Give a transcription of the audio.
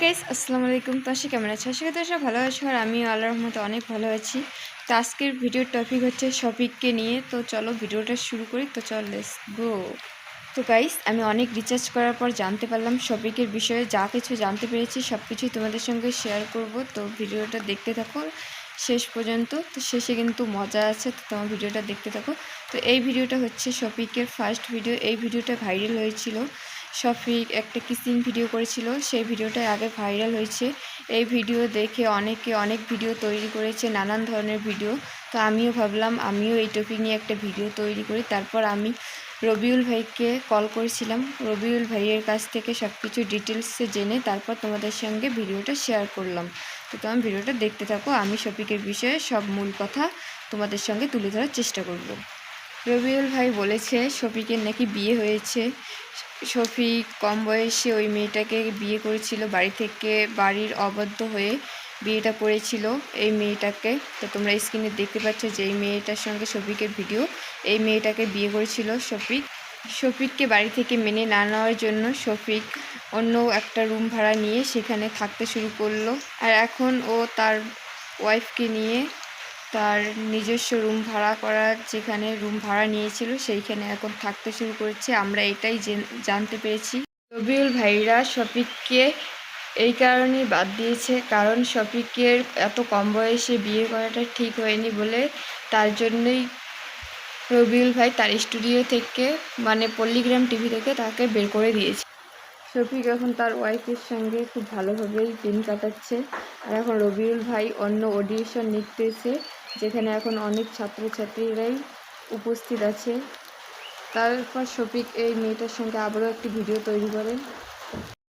Guys আসসালামু আলাইকুম। তো আশা কেমন আছো? আশা করি সব ভালো আছো আর আমিও আল্লাহর রহমতে অনেক ভালো আছি। তো আজকের ভিডিওর টপিক হচ্ছে শপিংকে নিয়ে। তো চলো ভিডিওটা শুরু করি। তো চল লেস গো তো গাইস আমি অনেক রিচার্জ করার পর জানতে পারলাম শপিংয়ের বিষয়ে যা কিছু জানতে পেরেছি সব কিছুই তোমাদের সঙ্গে শেয়ার করব। তো ভিডিওটা দেখতে থাকো শেষ পর্যন্ত। তো শেষে কিন্তু মজা আছে, তো তোমার ভিডিওটা দেখতে থাকো। তো এই ভিডিওটা হচ্ছে শপিংয়ের ফার্স্ট ভিডিও এই ভিডিওটা ভাইরাল হয়েছিল। শফিক একটা কিসিং ভিডিও করেছিল, সেই ভিডিওটা আগে ভাইরাল হয়েছে। এই ভিডিও দেখে অনেকে অনেক ভিডিও তৈরি করেছে, নানান ধরনের ভিডিও। তো আমিও ভাবলাম, আমিও এই টপিক নিয়ে একটা ভিডিও তৈরি করি। তারপর আমি রবিউল ভাইকে কল করেছিলাম। রবিউল ভাইয়ের কাছ থেকে সব কিছু ডিটেলসে জেনে তারপর তোমাদের সঙ্গে ভিডিওটা শেয়ার করলাম। তো তোমার ভিডিওটা দেখতে থাকো, আমি শফিকের বিষয়ে সব মূল কথা তোমাদের সঙ্গে তুলে ধরার চেষ্টা করব। রবিউল ভাই বলেছে, শফিকের নাকি বিয়ে হয়েছে। শফিক কম বয়সে ওই মেয়েটাকে বিয়ে করেছিল, বাড়ি থেকে বাড়ির অবদ্ধ হয়ে বিয়েটা করেছিল এই মেয়েটাকে। তো তোমরা স্ক্রিনে দেখতে পাচ্ছ যে এই মেয়েটার সঙ্গে শফিকের ভিডিও, এই মেয়েটাকে বিয়ে করেছিল শফিক। শফিককে বাড়ি থেকে মেনে না নেওয়ার জন্য শফিক অন্য একটা রুম ভাড়া নিয়ে সেখানে থাকতে শুরু করল। আর এখন ও তার ওয়াইফকে নিয়ে তার নিজস্ব রুম ভাড়া করার যেখানে রুম ভাড়া নিয়েছিল, সেইখানে এখন থাকতে শুরু করেছে। আমরা এটাই জানতে পেরেছি। রবিউল ভাইরা শফিককে এই কারণেই বাদ দিয়েছে, কারণ শফিকের এত কম বয়সে বিয়ে করাটা ঠিক হয়নি বলে তার জন্যই রবিউল ভাই তার স্টুডিও থেকে মানে পল্লিগ্রাম টিভি থেকে তাকে বের করে দিয়েছে। শফিক এখন তার ওয়াইফের সঙ্গে খুব ভালোভাবেই দিন কাটাচ্ছে। আর এখন রবিউল ভাই অন্য অডিশন নিতেছে। যেখানে এখন অনেক ছাত্রছাত্রীরাই উপস্থিত আছে। তারপর শফিক এই মেয়েটার সঙ্গে আবারও একটি ভিডিও তৈরি করেন।